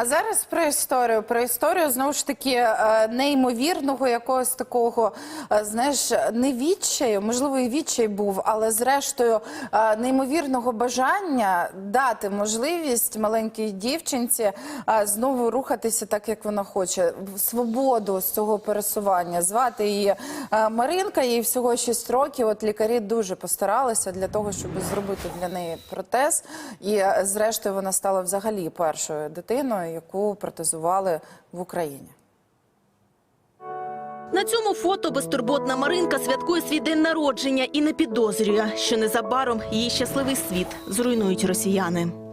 А зараз про історію. Про історію знову ж таки е, неймовірного якогось такого, е, знаєш, не відчаю, можливо, і відчай був, але зрештою е, неймовірного бажання дати можливість маленькій дівчинці знову рухатися так, як вона хоче, свободу з цього пересування. Звати її Маринка, їй всього 6 років. От лікарі дуже постаралися для того, щоб зробити для неї протез. І зрештою вона стала взагалі першою дитиною, яку протезували в Україні. На цьому фото безтурботна Маринка святкує свій день народження і не підозрює, що незабаром її щасливий світ зруйнують росіяни.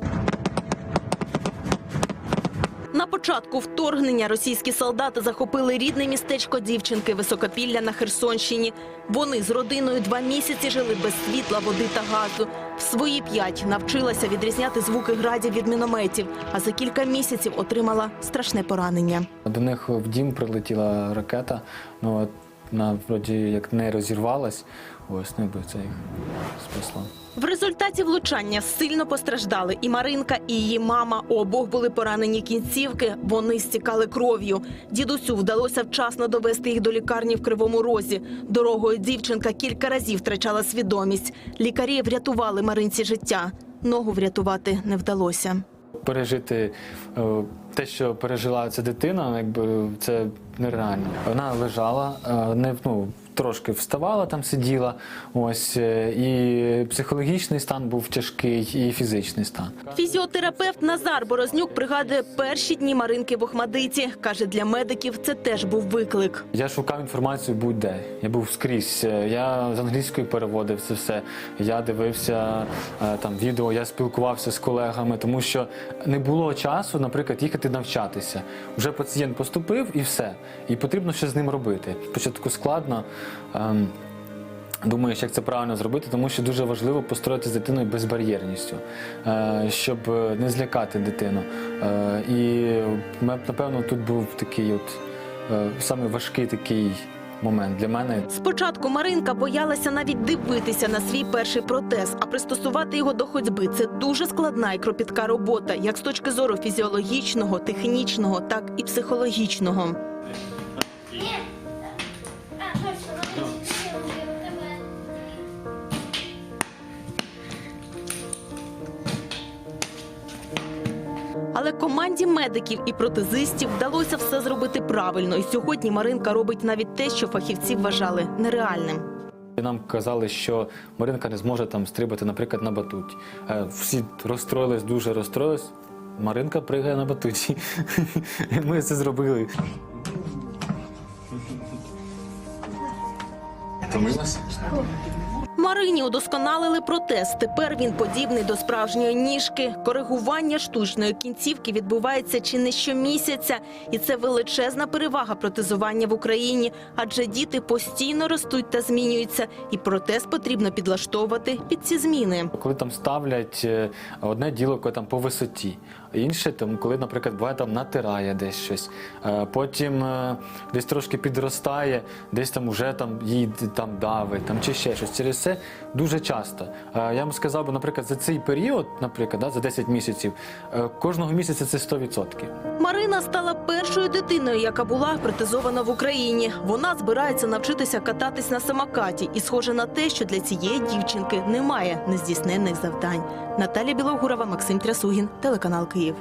На початку вторгнення російські солдати захопили рідне містечко дівчинки Високопілля на Херсонщині. Вони з родиною два місяці жили без світла, води та газу. В свої п'ять навчилася відрізняти звуки градів від мінометів, а за кілька місяців отримала страшне поранення. До них в дім прилетіла ракета, ну вона вроді як не розірвалась, ось ну якби це їх спасло. В результаті влучання сильно постраждали і Маринка, і її мама. Обох були поранені кінцівки. Вони стікали кров'ю. Дідусю вдалося вчасно довести їх до лікарні в Кривому Розі. Дорогою дівчинка кілька разів втрачала свідомість. Лікарі врятували Маринці життя. Ногу врятувати не вдалося. Пережити е, те, що пережила ця дитина, якби це нереально. Вона лежала, е, не ну, трошки вставала, там сиділа. Ось е, і психологічний стан був тяжкий, і фізичний стан. Фізіотерапевт Назар Борознюк пригадує перші дні Маринки в Охмадиті. Каже, для медиків це теж був виклик. Я шукав інформацію будь-де. Я був скрізь. Я з англійської переводив це все. Я дивився е, там відео, я спілкувався з колегами, тому що не було часу, наприклад, їхати навчатися. Вже пацієнт поступив і все. І потрібно щось з ним робити. Спочатку складно. Ем, Думаєш, як це правильно зробити, тому що дуже важливо построїти з дитиною безбар'єрністю, е, щоб не злякати дитину. Е, І напевно тут був такий от е, саме важкий такий момент для мене. Спочатку Маринка боялася навіть дивитися на свій перший протез, а пристосувати його до ходьби це дуже складна і кропітка робота, як з точки зору фізіологічного, технічного, так і психологічного. Але команді медиків і протезистів вдалося все зробити правильно. І сьогодні Маринка робить навіть те, що фахівці вважали нереальним. Нам казали, що Маринка не зможе там стрибати, наприклад, на батуті. Е, Всі розстроїлись, дуже розстроїлись. Маринка пригає на батуті. Ми це зробили. Втомилася? Марині удосконалили протез. Тепер він подібний до справжньої ніжки. Коригування штучної кінцівки відбувається чи не щомісяця. І це величезна перевага протезування в Україні. Адже діти постійно ростуть та змінюються. І протез потрібно підлаштовувати під ці зміни. Коли там ставлять е, одне діло, коли там по висоті, інше там, коли, наприклад, буває там натирає десь щось, Е, потім е, десь трошки підростає, десь там уже там їй там давить, там чи ще щось. Через це дуже часто. Е, Я вам сказав би, наприклад, за цей період, наприклад, да, за 10 місяців, кожного місяця це 100%. Марина стала першою дитиною, яка була протезована в Україні. Вона збирається навчитися кататись на самокаті, і схоже на те, що для цієї дівчинки немає нездійсненних завдань. Наталія Білогурова, Максим Трясугін, телеканал років.